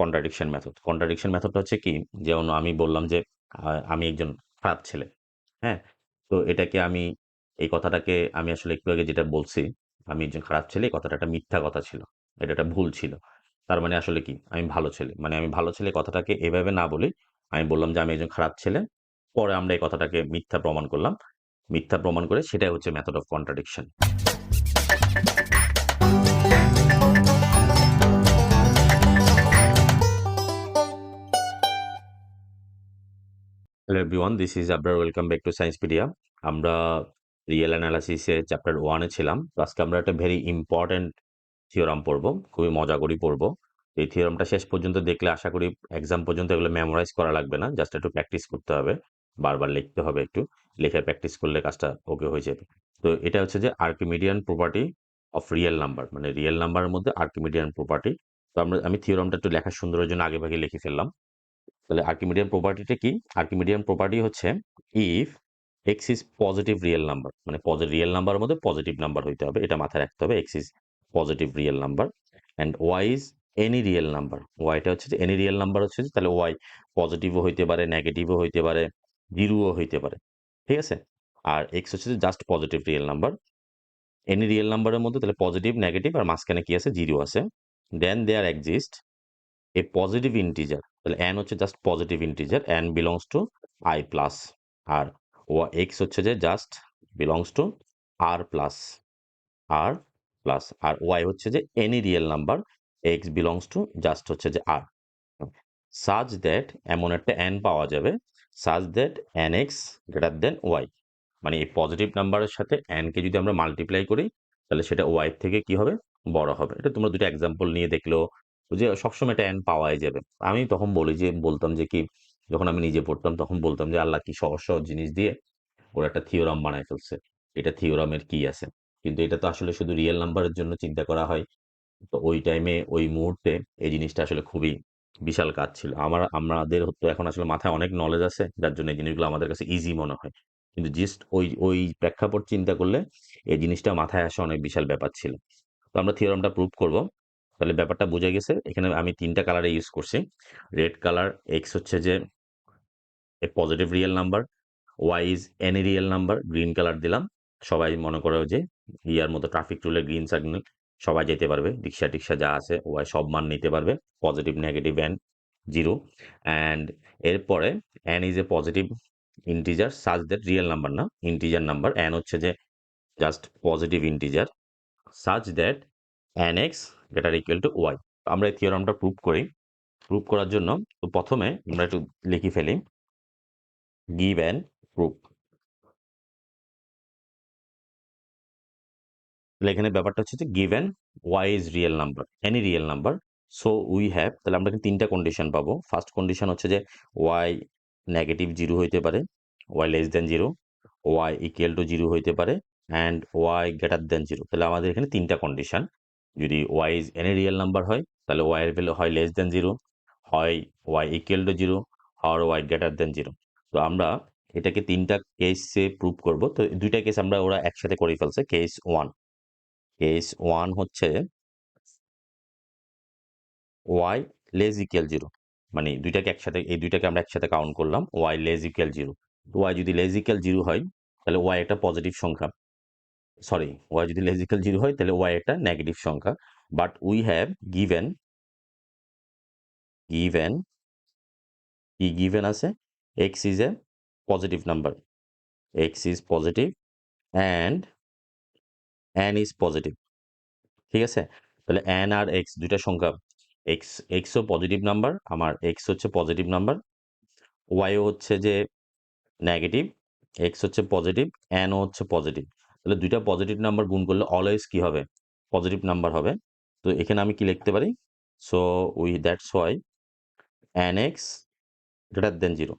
Contradiction method contradiction মেথডটা হচ্ছে কি? যেমন আমি বললাম যে আমি একজন খারাপ ছেলে হ্যাঁ? তো এটাকে আমি, এই কথাটাকে আমি আসলে একটু আগে যেটা বলছি, আমি একজন খারাপ ছেলে, এই কথাটা একটা মিথ্যা কথা ছিল, এটা একটা ভুল ছিল। তার মানে আসলে কি? আমি ভালো ছেলে মানে আমি ভালো ছেলে কথাটাকে এভাবে না বলে, আমি বললাম যে, আমি একজন খারাপ ছেলে। পরে আমরা এই কথাটাকে মিথ্যা প্রমাণ করলাম। মিথ্যা প্রমাণ করে সেটাই হচ্ছে method of contradiction hello everyone this is Abrar welcome back to Sciencepedia আমরা রিয়েল অ্যানালাইসিসে চ্যাপ্টার ওয়ানে ছিলাম। তো আজকে আমরা একটা ভেরি ইম্পর্ট্যান্ট থিওরাম পড়ব। খুবই মজা করি পড়ব। এই থিওরামটা শেষ পর্যন্ত দেখলে আশা করি এক্সাম পর্যন্ত এগুলো মেমোরাইজ করা লাগবে না। জাস্ট একটু প্র্যাকটিস করতে হবে। বারবার লিখতে হবে একটু। লিখে প্র্যাকটিস করলে কাজটা ওকে হয়ে যাবে। তো এটা হচ্ছে যে Archimedean property of real number মানে রিয়েল নাম্বারের মধ্যে আর্কিমিডিয়ান প্রপার্টি তো আমরা, আমি থিওরামটা একটু লেখা সুন্দরের জন্য আগে ভাগে লিখে ফেললাম। তাহলে আর্কিমিডিয়ান প্রপার্টিটা কি? আর্কিমিডিয়ান প্রপার্টি হচ্ছে if x is positive real number মানে রিয়েল নাম্বারের মধ্যে পজিটিভ নাম্বার হইতে হবে, এটা মাথায় রাখতে হবে x is positive real number and y is any real number ওয়াইটা হচ্ছে যে এনি রিয়েল নাম্বার হচ্ছে তাহলে ওয়াই পজিটিভও হইতে পারে নেগেটিভও হইতে পারে জিরোও হইতে পারে, ঠিক আছে? আর এক্স হচ্ছে যে just positive real number any real নাম্বারের মধ্যে তাহলে পজিটিভ নেগেটিভ আর মাঝখানে কি আছে? জিরো আছে then there exist a positive integer তাহলে এন হচ্ছে just positive integer n belongs to I plus আর ও এক্স হচ্ছে যে just belongs to R plus R plus R y হচ্ছে যে any real number x belongs to just হচ্ছে যে আর such that এমন একটা এন পাওয়া যাবে such that n x greater than y মানে এই পজিটিভ নাম্বারের সাথে এনকে যদি আমরা মাল্টিপ্লাই করি, তাহলে সেটা ওয়াই থেকে কি হবে? বড় হবে। এটা তোমরা দুটো এক্সাম্পল নিয়ে দেখলেও যে সবসময় এটা এন পাওয়াই যাবে। আমি তখন বলি যে, বলতাম যে কি, যখন আমি নিজে পড়তাম তখন বলতাম যে, আল্লাহ কি সহজ সহজ জিনিস দিয়ে ওরা একটা থিওরাম বানায় ফেলছে। এটা থিওরামের কি আছে? কিন্তু এটা তো আসলে শুধু রিয়েল নাম্বারের জন্য চিন্তা করা হয়। তো ওই টাইমে ওই মুহূর্তে এই জিনিসটা আসলে খুবই বিশাল কাজ ছিল। আমার, আমাদের তো এখন আসলে মাথায় অনেক নলেজ আছে, যার জন্য এই জিনিসগুলো আমাদের কাছে ইজি মনে হয়। কিন্তু জাস্ট ওই ওই প্রেক্ষাপট চিন্তা করলে এই জিনিসটা মাথায় আসা অনেক বিশাল ব্যাপার ছিল। তো আমরা থিওরামটা প্রুভ করব। তাহলে ব্যাপারটা বোঝা গেছে। এখানে আমি তিনটা কালারে ইউজ করছি। রেড কালার এক্স হচ্ছে যে a positive real number y is any real number green colour দিলাম। সবাই মনে করো যে ইয়ার মতো ট্রাফিক রুলে গ্রিন সিগন্যাল সবাই যেতে পারবে। রিক্সা টিক্সা যা আছে ওয়াই সব মান নিতে পারবে। Positive negative and zero and এরপরে n is a positive integer such that real number না ইন্টিজার নাম্বার অ্যান হচ্ছে যে just positive integer such that n x greater equal to y আমরা এই থিওরামটা প্রুভ করি। প্রুভ করার জন্য তো প্রথমে আমরা একটু লিখি ফেলি। গিভ অ্যান্ড প্রুফ এখানে ব্যাপারটা হচ্ছে যে given y is real number any real number so we have তাহলে আমরা এখানে তিনটা কন্ডিশন পাবো। ফার্স্ট কন্ডিশন হচ্ছে যে ওয়াই নেগেটিভ জিরো হইতে পারে y less than zero y equal to zero হইতে পারে and y greater than zero তাহলে আমাদের এখানে তিনটা কন্ডিশন যদি y is any real number হয়, তাহলে ওয়াই এর ভ্যালু হয় লেস দেন জিরো হয় ওয়াই ইকুয়াল টু জিরো আর ওয়াই গ্রেটার দেন জিরো তো আমরা এটাকে তিনটা কেসে প্রুভ করব। তো, দুইটা কেস আমরা ওরা একসাথে করে ফেলছে কেস ওয়ান কেস ওয়ান হচ্ছে ওয়াই লেজ ইকুয়াল জিরো মানে দুইটাকে একসাথে, এই দুইটাকে আমরা একসাথে কাউন্ট করলাম Y less equal zero y যদি লেজ ইকুয়াল জিরো হয়, তাহলে ওয়াই একটা পজিটিভ সংখ্যা। সরি ওয়াই যদি লেজ ইকুয়াল জিরো হয়, তাহলে ওয়াই একটা নেগেটিভ সংখ্যা। But we have given given কি গিভেন আছে? X is a positive number x is positive and n is positive ঠিক আছে? তাহলে অ্যান আর এক্স দুইটা সংখ্যা। এক্স এক্সও পজিটিভ নাম্বার আমার এক্স হচ্ছে পজিটিভ নাম্বার ওয়াইও হচ্ছে যে নেগেটিভ এক্স হচ্ছে পজিটিভ অ্যানও হচ্ছে পজিটিভ তাহলে দুইটা পজিটিভ নাম্বার গুণ করলে অলওয়েজ কি হবে? পজিটিভ নাম্বার হবে। তো এখানে আমি কি লিখতে পারি? So we that's y n x greater than zero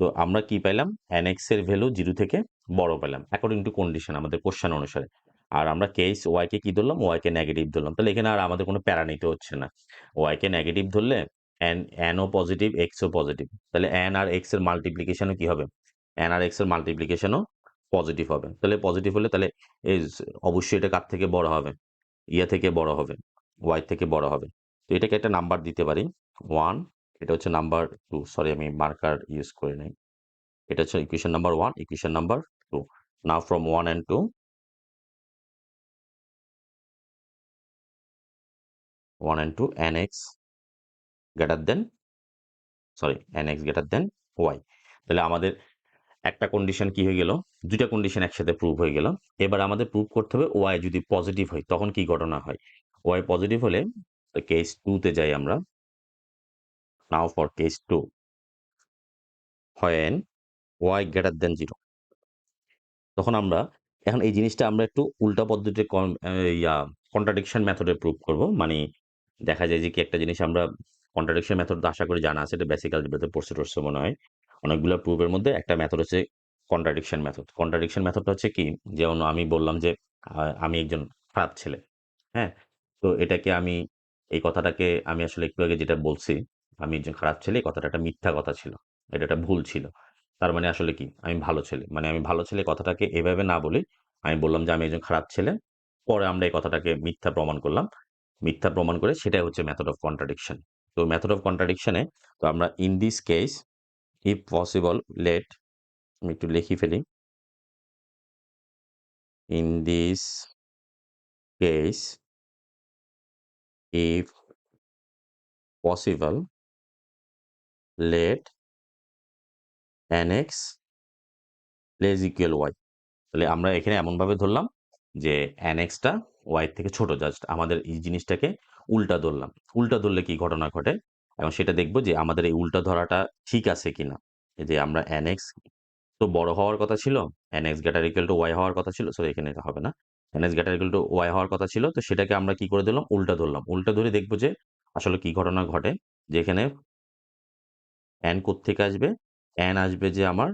তো আমরা কি পাইলাম? অ্যান এক্সের ভ্যালু জিরো থেকে বড় পেলাম অ্যাকর্ডিং টু কন্ডিশন আমাদের কোশ্চেন অনুসারে। আর আমরা কেস ওয়াইকে কি ধরলাম? ওয়াইকে নেগেটিভ ধরলাম। তাহলে এখানে আর আমাদের কোনো প্যারা নিতে হচ্ছে না। ওয়াইকে নেগেটিভ ধরলে এন এনও পজিটিভ এক্সও পজিটিভ তাহলে এন আর এক্সের মাল্টিপ্লিকেশনও কি হবে? এন আর এক্সের মাল্টিপ্লিকেশনও পজিটিভ হবে। তাহলে পজিটিভ হলে তাহলে এই অবশ্যই এটা কার থেকে বড় হবে? ইয়া থেকে বড় হবে ওয়াই থেকে বড় হবে। তো এটাকে একটা নাম্বার দিতে পারি। ওয়ান এটা হচ্ছে নাম্বার টু সরি আমি মার্কার ইউজ করে নিই। এটা হচ্ছে equation number one equation number two now from one and two one and two n x greater than sorry n x greater than y তাহলে আমাদের একটা কন্ডিশন কি হয়ে গেল? দুইটা কন্ডিশন একসাথে প্রুভ হয়ে গেল। এবার আমাদের প্রুভ করতে হবে ওয়াই যদি পজিটিভ হয়, তখন কি ঘটনা হয়? ওয়াই পজিটিভ হলে কেস টুতে যাই আমরা। নাও ফর কেস টু হয় ওয়াই গ্রেটার দেন জিরো তখন আমরা, এখন এই জিনিসটা আমরা একটু উল্টা পদ্ধতিতে ইয়া কন্ট্রাডিকশন মেথডে প্রুভ করব। মানে দেখা যায় যে কি একটা জিনিস আমরা কন্ট্রাডিকশন মেথড আশা করি জানা আছে, এটা বেসিক আলজেব্রাতে পড়ছে টড়ছে মনে হয়। অনেকগুলো প্রুফের মধ্যে একটা মেথড হচ্ছে কন্ট্রাডিকশন মেথড কন্ট্রাডিকশন মেথডটা হচ্ছে কি? যেমন আমি বললাম যে আমি একজন খারাপ ছেলে হ্যাঁ? তো এটাকে আমি, এই কথাটাকে আমি আসলে একটু আগে যেটা বলছি, আমি একজন খারাপ ছেলে কথাটা একটা মিথ্যা কথা ছিল, এটা একটা ভুল ছিল। তার মানে আসলে কি? আমি ভালো ছেলে মানে আমি ভালো ছেলে কথাটাকে এভাবে না বলি, আমি বললাম যে, আমি একজন খারাপ ছেলে। পরে আমরা এই কথাটাকে মিথ্যা প্রমাণ করলাম। মিথ্যা প্রমাণ করে সেটাই হচ্ছে মেথড অফ কন্ট্রাডিকশন তো মেথড অফ কন্ট্রাডিকশনে তো আমরা in this case if possible let আমি একটু লিখি ফেলি। In this case if possible, let nx less equal y তাহলে আমরা এখানে এমনভাবে ধরলাম যে nx-টা y থেকে ছোট জাস্ট আমাদের এই জিনিসটাকে উল্টা ধরলাম। উল্টা ধরলে কি ঘটনা ঘটে? এবং সেটা দেখব যে আমাদের এই উল্টা ধরাটা ঠিক আছে কিনা। এই যে আমরা nx তো বড় হওয়ার কথা ছিল, nx greater equal to y হওয়ার কথা ছিল সো এখানে এটা হবে না। nx greater equal to y হওয়ার কথা ছিল, তো সেটাকে আমরা কি করে দিলাম উল্টা ধরলাম। উল্টা ধরে দেখব যে আসলে কি ঘটনা ঘটে, যে এখানে n থেকে আসবে? n আসবে যে আমার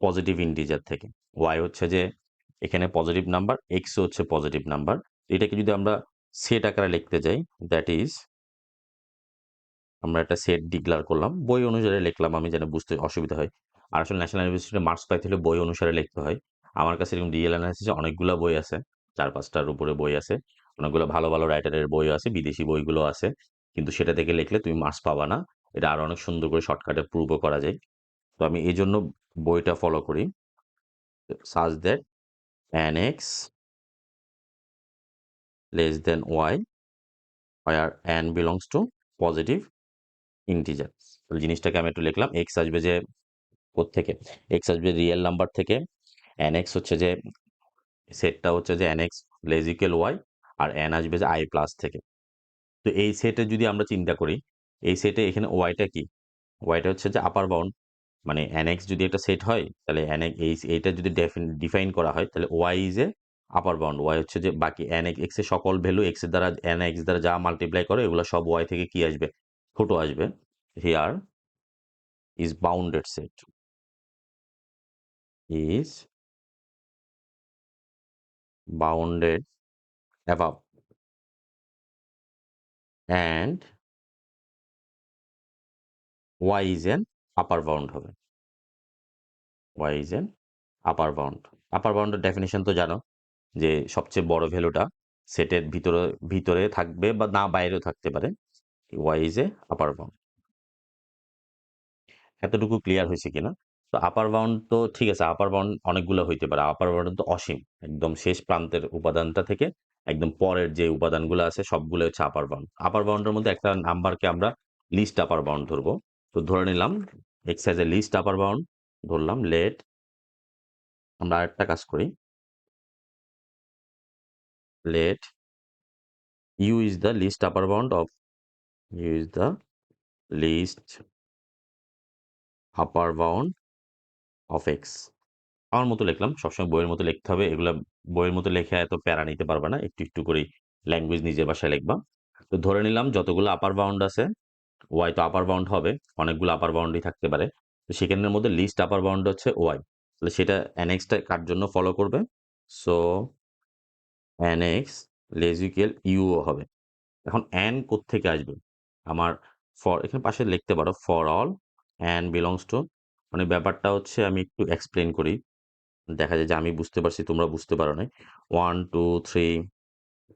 পজিটিভ ইন্টিজার থেকে। ওয়াই হচ্ছে যে এখানে পজিটিভ নাম্বার x হচ্ছে পজিটিভ নাম্বার এটাকে যদি আমরা সেট আকারে লিখতে যাই দ্যাট ইজ আমরা একটা সেট ডিক্লার করলাম। বই অনুসারে লিখলাম, আমি যেন বুঝতে অসুবিধা হয়। আর আসলে ন্যাশনাল ইউনিভার্সিটিতে মার্কস পাইতে হলে বই অনুসারে লিখতে হয়। আমার কাছে এরকম ডিএল অ্যানালিসিসে অনেকগুলো বই আছে। চার পাঁচটার উপরে বই আছে। অনেকগুলো ভালো ভালো রাইটারের বই আছে, বিদেশি বইগুলো আছে। কিন্তু সেটা থেকে লিখলে তুমি মার্কস পাবা না। এটা আরও অনেক সুন্দর করে শর্টকাটে প্রুভও করা যায়। তো আমি এই জন্য বইটা ফলো করি। Search that n x less than y R n belongs to positive integer তাহলে জিনিসটাকে আমি একটু লিখলাম এক্স আসবে যে থেকে x আসবে রিয়েল নাম্বার থেকে nx হচ্ছে যে সেটটা হচ্ছে যে n x less equal y আর এন আসবে যে আই প্লাস থেকে। তো এই সেটে যদি আমরা চিন্তা করি, এই সেটে এখানে ওয়াইটা কি? ওয়াইটা হচ্ছে যে আপার বাউন্ড মানে nx যদি একটা সেট হয়, তাহলে nx এই এইটা যদি ডিফাইন করা হয়, তাহলে y is a upper bound y হচ্ছে যে বাকি এন এক্সের সকল ভ্যালু এক্সের দ্বারা এন এক্স দ্বারা যা মাল্টিপ্লাই করে, এগুলো সব ওয়াই থেকে কি আসবে? ছোট আসবে here is bounded set is bounded above and y is an upper bound হবে। Y is an upper bound upper বাউন্ডের definition তো জানো, যে সবচেয়ে বড় ভ্যালুটা সেটের ভিতরে ভিতরে থাকবে বা না বাইরেও থাকতে পারে। Y is a upper bound এতটুকু ক্লিয়ার হয়েছে কিনা? তো আপার বাউন্ড তো ঠিক আছে আপার বাউন্ড অনেকগুলো হইতে পারে। আপার বাউন্ড তো অসীম, একদম শেষ প্রান্তের উপাদানটা থেকে একদম পরের যে উপাদানগুলো আছে সবগুলো হচ্ছে আপার বাউন্ড আপার বাউন্ডের মধ্যে একটা নাম্বারকে আমরা লিস্ট আপার বাউন্ড ধরবো। তো ধরে নিলাম এক্সাইজের লিস্ট আপার বাউন্ড ধরলাম লেট আমরা আরেকটা কাজ করি। Let u is the least upper bound of u is the least upper bound of x. আমার মতো লিখলাম, সবসময় বইয়ের মতো লিখতে হবে, এগুলা বইয়ের মতো লেখা এত প্যারা নিতে পারবে না, একটু একটু করে ল্যাঙ্গুয়েজ নিজের ভাষায় লিখবা। তো ধরে নিলাম যতগুলো আপার বাউন্ড আছে ওয়াই তো আপার বাউন্ড হবে, অনেকগুলো আপার বাউন্ডই থাকতে পারে। তো সেখানের মধ্যে লিস্ট আপার বাউন্ড হচ্ছে ওয়াই তাহলে সেটা এনএক্সটা কার জন্য ফলো করবে? সো এনএক্স লেজিক্যাল ইউও হবে। এখন অ্যান থেকে আসবে? আমার ফর এখানে পাশে লিখতে পারো for all n belongs to মানে ব্যাপারটা হচ্ছে আমি একটু এক্সপ্লেন করি। দেখা যায় যে আমি বুঝতে পারছি, তোমরা বুঝতে পারো না one two three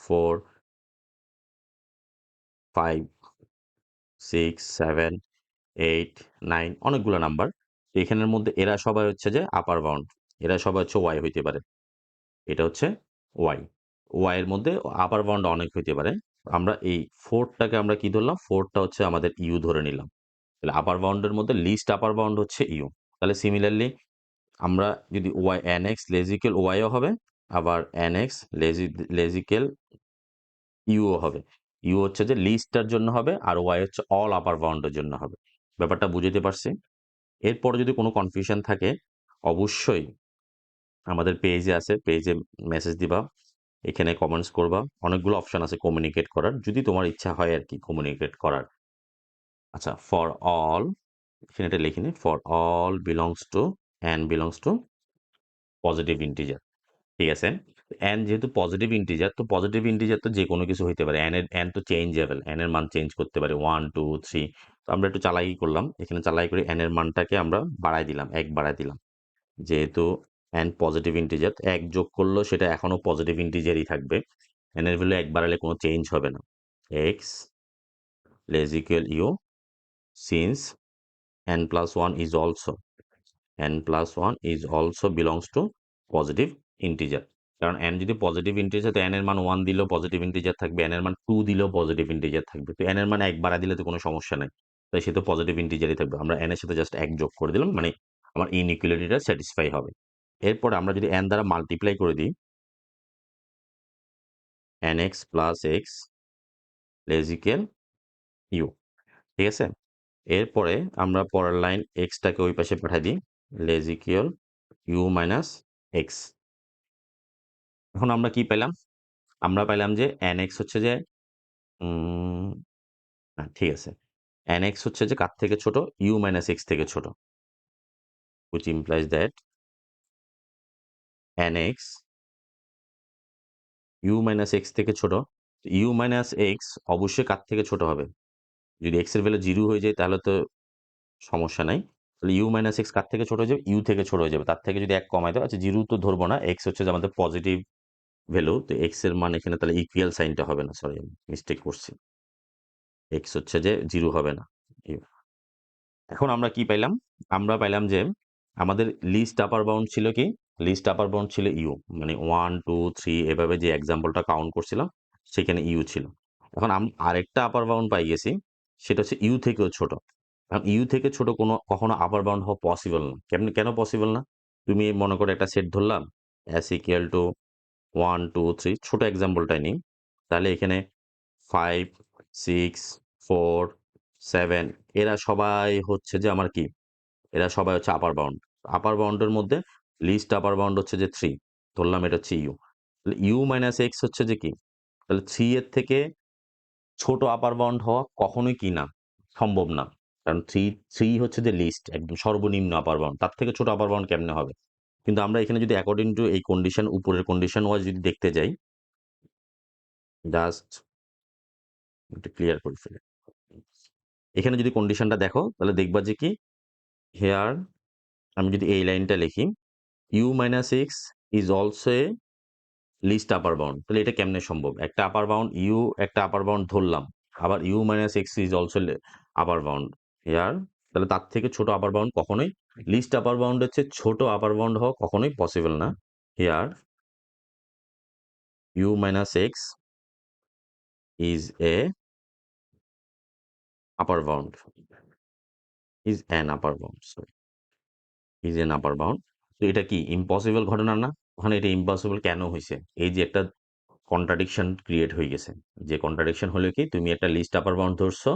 four five six seven eight nine অনেকগুলো নাম্বার এখানের মধ্যে এরা সবাই হচ্ছে যে আপার বাউন্ড এরা সবাই হচ্ছে ওয়াই হইতে পারে। এটা হচ্ছে ওয়াই ওয়াই এর মধ্যে আপার বাউন্ড অনেক হইতে পারে। আমরা এই ফোরটাকে আমরা কি ধরলাম? ফোরটা হচ্ছে আমাদের ইউ ধরে নিলাম। তাহলে আপার বাউন্ডের মধ্যে লিস্ট আপার বাউন্ড হচ্ছে ইউ তাহলে সিমিলারলি আমরা যদি y n x less equal YO হবে, আবার এন এক্স লেজি লেজিক্যাল ইউও হবে। ইউ হচ্ছে যে লিস্টটার জন্য হবে, আর ওয়াই হচ্ছে অল আপার বাউন্ডের জন্য হবে। ব্যাপারটা বুঝতে পারছি? এরপরে যদি কোনো কনফিউশন থাকে, অবশ্যই আমাদের পেজে আছে পেজে মেসেজ দিবা। এখানে কমেন্টস করবা। অনেকগুলো অপশন আছে কমিউনিকেট করার। যদি তোমার ইচ্ছা হয় আর কি কমিউনিকেট করার। আচ্ছা ফর অল এখানে এটা লিখিনি for all belongs to n belongs to positive integer ঠিক আছে? অ্যান যেহেতু পজিটিভ ইন্টিজার তো পজিটিভ ইন্টিজার তো যে কোনো কিছু হইতে পারে। অ্যান এর অ্যান তো চেঞ্জেবল অ্যান এর মান চেঞ্জ করতে পারে। ওয়ান টু থ্রি তো আমরা একটু চালাই করলাম। এখানে চালাই করে অ্যান এর মানটাকে আমরা বাড়াই দিলাম। এক বাড়াই দিলাম। যেহেতু অ্যান পজিটিভ ইন্টিজার এক যোগ করলেও সেটা এখনও পজিটিভ ইন্টিজারই থাকবে। এর ভ্যালু এক বাড়ালে কোনো চেঞ্জ হবে না। X less equal u since n plus 1 is also, n plus 1 is also belongs to positive integer কারণ n যদি পজিটিভ ইন্টিজার তো এর মান 1 দিলেও পজিটিভ ইন্টিজার থাকবে এর মান 2 দিলেও পজিটিভ ইন্টিজার থাকবে। তো এর মান এক বাড়া দিলে তো কোনো সমস্যা নাই। তাই সে তো পজিটিভ ইন্টিজারই থাকবে। আমরা এর সাথে জাস্ট এক যোগ করে দিলাম মানে আমার ইনইকুয়ালিটিটা স্যাটিসফাই হবে। এরপর আমরা যদি এন দ্বারা মাল্টিপ্লাই করে দিই n x plus x less equal u ঠিক আছে? এরপরে আমরা পরের লাইন এক্সটাকে ওই পাশে পাঠিয়ে দিই লেজিকিওল ইউ মাইনাস এক্স এখন আমরা কি পেলাম আমরা পেলাম যে এন এক্স হচ্ছে যে ঠিক আছে। এন এক্স হচ্ছে যে কার থেকে ছোট? ইউ মাইনাস এক্স থেকে ছোট। which implies that nx u minus x থেকে ছোট ইউ মাইনাস এক্স অবশ্যই কার থেকে ছোট হবে? যদি এক্সের ভ্যালু জিরো হয়ে যায় তাহলে তো সমস্যা নাই। তাহলে ইউ মাইনাস এক্স কার থেকে ছোট হয়ে যাবে? ইউ থেকে ছোট হয়ে যাবে। তার থেকে যদি এক কমাই দেয় আচ্ছা জিরো তো ধরবো না এক্স হচ্ছে যে আমাদের পজিটিভ ভ্যালু তো এক্সের মান এখানে তাহলে ইকুয়াল সাইনটা হবে না সরি মিস্টেক করছি। এক্স হচ্ছে যে জিরো হবে না। এখন আমরা কি পাইলাম? আমরা পাইলাম যে আমাদের লিস্ট আপার বাউন্ড ছিল কি? লিস্ট আপার বাউন্ড ছিল ইউ মানে ওয়ান টু থ্রি এভাবে যে এক্সাম্পলটা কাউন্ট করছিলাম, সেখানে ইউ ছিল। এখন আমি আরেকটা আপার বাউন্ড পাই গেছি, সেটা হচ্ছে ইউ থেকেও ছোট। এখন ইউ থেকে ছোট কোনো কখনো আপার বাউন্ড হওয়া পসিবল না। কেমন, কেন পসিবল না? তুমি মনে করো একটা সেট ধরলাম S equal to one two three ছোট এক্সাম্পলটাই নিই। তাহলে এখানে ফাইভ সিক্স ফোর সেভেন এরা সবাই হচ্ছে যে আমার কি? এরা সবাই হচ্ছে আপার বাউন্ড আপার বাউন্ডের মধ্যে লিস্ট আপার বাউন্ড হচ্ছে যে থ্রি ধরলাম এটা হচ্ছে ইউ তাহলে ইউ মাইনাস এক্স হচ্ছে যে কি? তাহলে থ্রি এর থেকে ছোট আপার বাউন্ড হওয়া কখনোই কি না, সম্ভব না। কারণ থ্রি থ্রি হচ্ছে যে লিস্ট একদম সর্বনিম্ন আপার বাউন্ড তার থেকে ছোট আপার বাউন্ড কেমনে হবে? কিন্তু আমরা এখানে যদি অ্যাকর্ডিং টু এই কন্ডিশন উপরের কন্ডিশন ওয়াইজ যদি দেখতে যাই জাস্ট একটু ক্লিয়ার করে ফেলে। এখানে যদি কন্ডিশনটা দেখো, তাহলে দেখবা যে কি? হেয়ার আমি যদি এই লাইনটা লিখি u minus x is also a least upper bound তাহলে এটা কেমনে সম্ভব? একটা আপার বাউন্ড ইউ একটা আপার বাউন্ড ধরলাম। আবার u minus x is also upper bound here তাহলে তার থেকে ছোট আপার বাউন্ড কখনোই লিস্ট আপার বাউন্ড হচ্ছে ছোট আপার বাউন্ড হওয়া কখনোই পসিবল না। Here u minus x is a upper bound is an upper bound sorry. Is an upper bound. তো এটা কি ইম্পসিবল ঘটনা না? ওখানে এটা ইম্পসিবল কেন হয়েছে এই যে একটা কন্ট্রাডিকশন ক্রিয়েট হয়ে গেছে। যে কন্ট্রাডিকশন হলে কি, তুমি একটা লিস্ট আপার বাউন্ড ধরছো,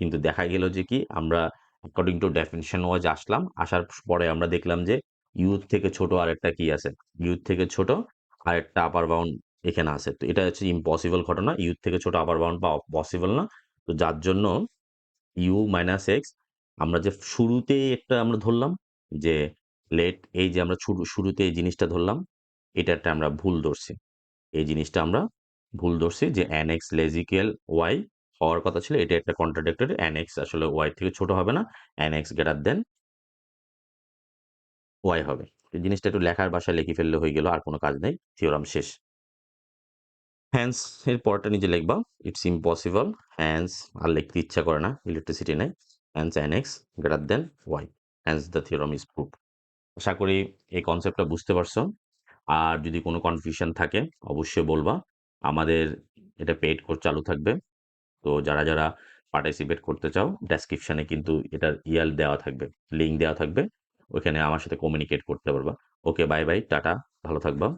কিন্তু দেখা গেল যে কি, আমরা অ্যাকর্ডিং টু ডেফিনেশন ওয়াইজ আসলাম, আসার পরে আমরা দেখলাম যে ইউথ থেকে ছোট আরেকটা কি আছে? ইউথ থেকে ছোট আর একটা আপার বাউন্ড এখানে আছে। তো এটা হচ্ছে ইম্পসিবল ঘটনা ইউথ থেকে ছোট আপার বাউন্ড বা পসিবল না। তো যার জন্য ইউ মাইনাস এক্স আমরা যে শুরুতেই একটা আমরা ধরলাম যে লেট এই যে আমরা শুরু, শুরুতে এই জিনিসটা ধরলাম এটা একটা আমরা ভুল ধরছি। এই জিনিসটা আমরা ভুল ধরছি যে এন এক্স লেজিক্যাল ওয়াই হওয়ার কথা ছিল, এটা একটা কন্ট্রাডিক্টর এন এক্স আসলে ওয়াই থেকে ছোট হবে না n x greater than y হবে। এই জিনিসটা একটু লেখার বাসায় লিখে ফেললে হয়ে গেল, আর কোনো কাজ নেই থিওরাম শেষ। হ্যান্স এর পরটা নিজে লিখবা ইটস ইম্পসিবল হ্যান্স আর লিখতে ইচ্ছা করে না ইলেকট্রিসিটি নেই hence n x greater than y hence the theorem is prove আশা করি এই কনসেপ্টটা বুঝতে পারছ। আর যদি কোনো কনফিউশন থাকে, অবশ্যই বলবা। আমাদের এটা পেইড কোর্স চালু থাকবে। তো যারা যারা পার্টিসিপেট করতে চাও ডেসক্রিপশানে কিন্তু এটার ইয়াল দেওয়া থাকবে লিঙ্ক দেওয়া থাকবে। ওইখানে আমার সাথে কমিউনিকেট করতে পারবা। ওকে বাই বাই টাটা, ভালো থাকবা।